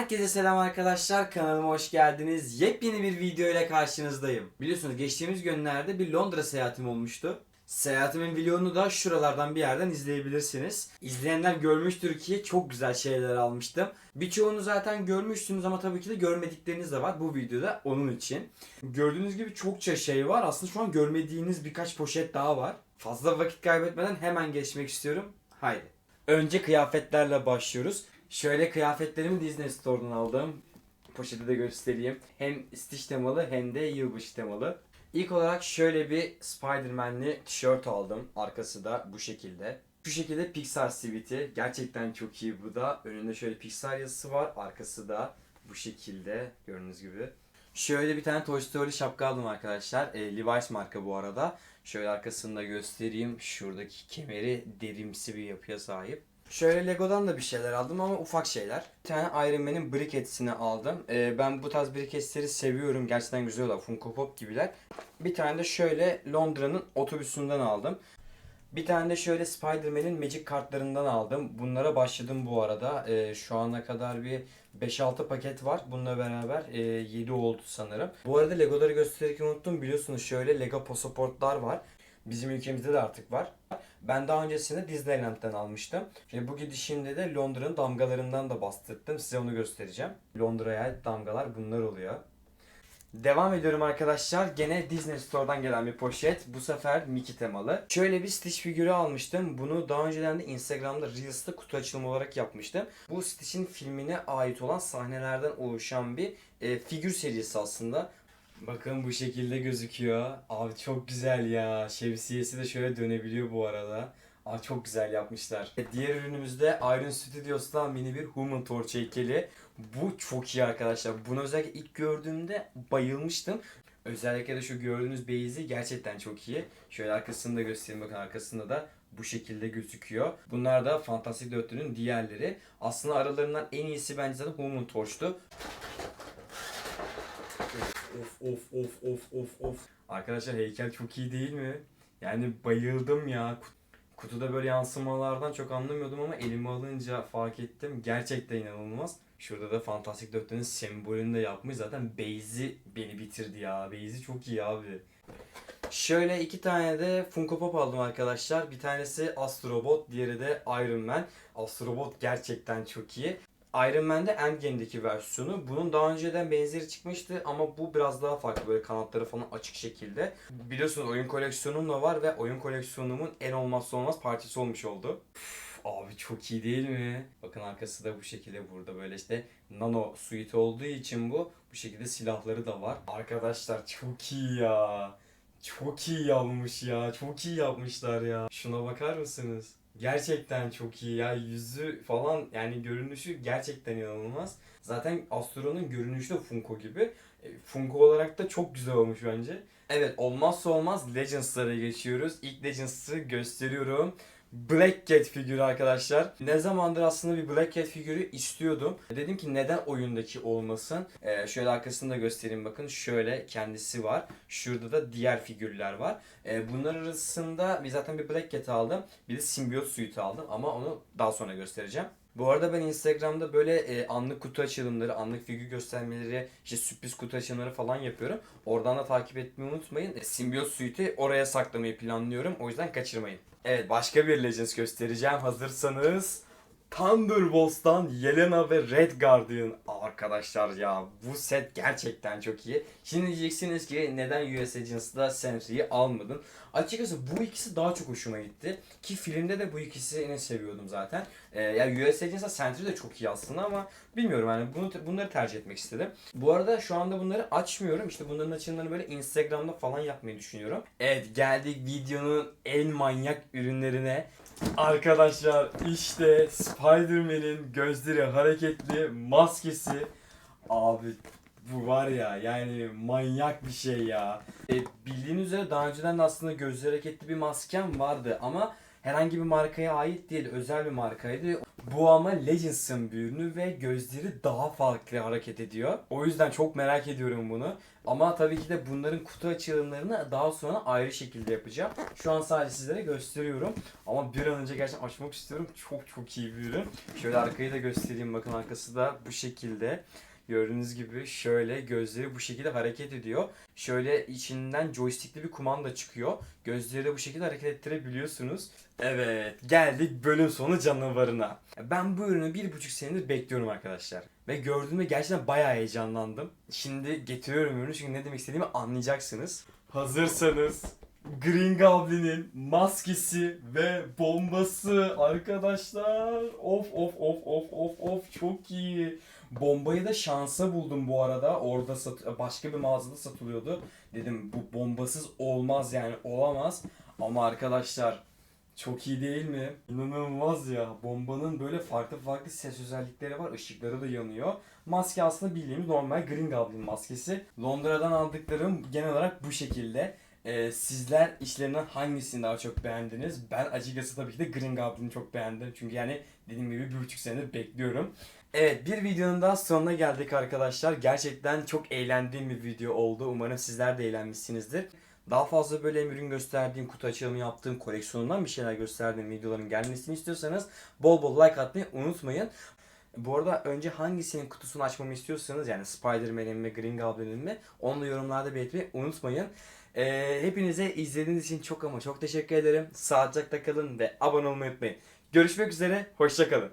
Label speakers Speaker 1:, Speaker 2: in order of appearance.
Speaker 1: Herkese selam arkadaşlar kanalıma hoş geldiniz. Yepyeni bir video ile karşınızdayım. Biliyorsunuz geçtiğimiz günlerde bir Londra seyahatim olmuştu. Seyahatimin vlogunu da şuralardan bir yerden izleyebilirsiniz. İzleyenler görmüştür ki çok güzel şeyler almıştım. Birçoğunu zaten görmüşsünüz ama tabii ki de görmedikleriniz de var bu videoda onun için. Gördüğünüz gibi çokça şey var. Aslında şu an görmediğiniz birkaç poşet daha var. Fazla vakit kaybetmeden hemen geçmek istiyorum. Haydi. Önce kıyafetlerle başlıyoruz. Şöyle kıyafetlerimi Disney Store'dan aldım. Poşeti de göstereyim. Hem Stitch temalı hem de yılbaşı temalı. İlk olarak şöyle bir Spider-Man'li tişört aldım. Arkası da bu şekilde. Şu şekilde Pixar siviti. Gerçekten çok iyi bu da. Önünde şöyle Pixar yazısı var. Arkası da bu şekilde gördüğünüz gibi. Şöyle bir tane Toy Story şapka aldım arkadaşlar. E, Levi's marka bu arada. Şöyle arkasını da göstereyim. Şuradaki kemeri derimsi bir yapıya sahip. Şöyle Lego'dan da bir şeyler aldım ama ufak şeyler. Bir tane Iron Man'in briquet'sini aldım. Ee, ben bu tarz briquet'leri seviyorum. Gerçekten güzel oluyor. Funko Pop gibiler. Bir tane de şöyle Londra'nın otobüsünden aldım. Bir tane de şöyle Spider-Man'in Magic kartlarından aldım. Bunlara başladım bu arada. Ee, şu ana kadar bir 5-6 paket var. Bununla beraber e, 7 oldu sanırım. Bu arada Legoları gösterirken unuttum. Biliyorsunuz şöyle Lego pasaportlar var. Bizim ülkemizde de artık var. Ben daha öncesinde Disneyland'den almıştım. Şimdi bu gidişimde de Londra'nın damgalarından da bastırdım. Size onu göstereceğim. Londra'ya damgalar bunlar oluyor. Devam ediyorum arkadaşlar. Gene Disney Store'dan gelen bir poşet. Bu sefer Mickey temalı. Şöyle bir Stitch figürü almıştım. Bunu daha önceden de Instagram'da Reels'ta kutu açılımı olarak yapmıştım. Bu Stitch'in filmine ait olan sahnelerden oluşan bir e, figür serisi aslında. Bakın bu şekilde gözüküyor. Abi çok güzel ya. Şemsiyesi de şöyle dönebiliyor bu arada. Abi çok güzel yapmışlar. Diğer ürünümüzde Iron Studios'tan mini bir Human Torch heykeli. Bu çok iyi arkadaşlar. Bunu özellikle ilk gördüğümde bayılmıştım. Özellikle de şu gördüğünüz beyzi gerçekten çok iyi. Şöyle arkasını da göstereyim bakın arkasında da bu şekilde gözüküyor. Bunlar da Fantastic Dörtlü'nün diğerleri. Aslında aralarından en iyisi bence zaten Human Torch'tu. Of of of of of of. Arkadaşlar heykel çok iyi değil mi? Yani bayıldım ya. Kut- Kutuda böyle yansımalardan çok anlamıyordum ama elime alınca fark ettim. Gerçekten inanılmaz. Şurada da Fantastic Dörtlü'nün sembolünü de yapmış. Zaten Beyzi beni bitirdi ya. Beyzi çok iyi abi. Şöyle iki tane de Funko Pop aldım arkadaşlar. Bir tanesi Astrobot, diğeri de Iron Man. Astrobot gerçekten çok iyi. Iron Man'de Endgame'deki versiyonu. Bunun daha önceden benzeri çıkmıştı ama bu biraz daha farklı. Böyle kanatları falan açık şekilde. Biliyorsunuz oyun koleksiyonum da var ve oyun koleksiyonumun en olmazsa olmaz parçası olmuş oldu. Üf, Abi çok iyi değil mi? Bakın arkası da bu şekilde burada böyle işte nano suite olduğu için bu. Bu şekilde silahları da var. Arkadaşlar çok iyi ya. Çok iyi yapmış ya. Çok iyi yapmışlar ya. Şuna bakar mısınız? Gerçekten çok iyi ya. Yüzü falan yani görünüşü gerçekten inanılmaz. Zaten Astro'nun görünüşü de Funko gibi. E, Funko olarak da çok güzel olmuş bence. Evet olmazsa olmaz Legends'lara geçiyoruz. İlk Legends'ı gösteriyorum. Black Cat figürü arkadaşlar. Ne zamandır aslında bir Black Cat figürü istiyordum. Dedim ki neden oyundaki olmasın. Ee, şöyle arkasını da göstereyim bakın. Şöyle kendisi var. Şurada da diğer figürler var. Ee, bunlar arasında bir zaten bir Black Cat aldım. Bir de Symbiote Suite aldım ama onu daha sonra göstereceğim. Bu arada ben Instagram'da böyle e, anlık kutu açılımları, anlık figür göstermeleri, işte sürpriz kutu açılımları falan yapıyorum. Oradan da takip etmeyi unutmayın. E, Symbiote Suite'i oraya saklamayı planlıyorum. O yüzden kaçırmayın. Evet başka bir Legends göstereceğim. Hazırsanız Thunderbolts'tan Yelena ve Red Guardian arkadaşlar ya bu set gerçekten çok iyi. Şimdi diyeceksiniz ki neden US Agents'da Sentry'yi almadın? Açıkçası bu ikisi daha çok hoşuma gitti. Ki filmde de bu ikisini seviyordum zaten. Ee, ya US Agents'da Sentry de çok iyi aslında ama bilmiyorum yani bunu, bunları tercih etmek istedim. Bu arada şu anda bunları açmıyorum. İşte bunların açılımlarını böyle Instagram'da falan yapmayı düşünüyorum. Evet geldik videonun en manyak ürünlerine. Arkadaşlar işte Spider-Man'in gözleri hareketli maskesi. Abi bu var ya yani manyak bir şey ya. E, bildiğiniz üzere daha önceden de aslında gözleri hareketli bir maskem vardı ama herhangi bir markaya ait değil özel bir markaydı. Bu ama Legends'ın bir ürünü ve gözleri daha farklı hareket ediyor. O yüzden çok merak ediyorum bunu. Ama tabii ki de bunların kutu açılımlarını daha sonra ayrı şekilde yapacağım. Şu an sadece sizlere gösteriyorum. Ama bir an önce gerçekten açmak istiyorum. Çok çok iyi bir ürün. Şöyle arkayı da göstereyim. Bakın arkası da bu şekilde. Gördüğünüz gibi şöyle gözleri bu şekilde hareket ediyor. Şöyle içinden joystickli bir kumanda çıkıyor. Gözleri de bu şekilde hareket ettirebiliyorsunuz. Evet geldik bölüm sonu canavarına. Ben bu ürünü bir buçuk senedir bekliyorum arkadaşlar. Ve gördüğümde gerçekten bayağı heyecanlandım. Şimdi getiriyorum ürünü çünkü ne demek istediğimi anlayacaksınız. Hazırsanız Green Goblin'in maskesi ve bombası arkadaşlar. Of of of of of of çok iyi. Bombayı da şansa buldum bu arada. Orada sat başka bir mağazada satılıyordu. Dedim bu bombasız olmaz yani olamaz. Ama arkadaşlar çok iyi değil mi? İnanılmaz ya. Bombanın böyle farklı farklı ses özellikleri var. Işıkları da yanıyor. Maske aslında bildiğimiz normal Green Goblin maskesi. Londra'dan aldıklarım genel olarak bu şekilde. Ee, sizler işlerinden hangisini daha çok beğendiniz? Ben açıkçası tabii ki de Green Goblin'i çok beğendim. Çünkü yani dediğim gibi bir buçuk senedir bekliyorum. Evet bir videonun daha sonuna geldik arkadaşlar. Gerçekten çok eğlendiğim bir video oldu. Umarım sizler de eğlenmişsinizdir. Daha fazla böyle ürün gösterdiğim, kutu açılımı yaptığım, koleksiyonundan bir şeyler gösterdiğim videoların gelmesini istiyorsanız bol bol like atmayı unutmayın. Bu arada önce hangisinin kutusunu açmamı istiyorsanız yani Spider-Man'in mi Green Goblin'in mi onu da yorumlarda belirtmeyi unutmayın. Ee, hepinize izlediğiniz için çok ama çok teşekkür ederim. Sağlıcakla kalın ve abone olmayı unutmayın. Görüşmek üzere, hoşçakalın.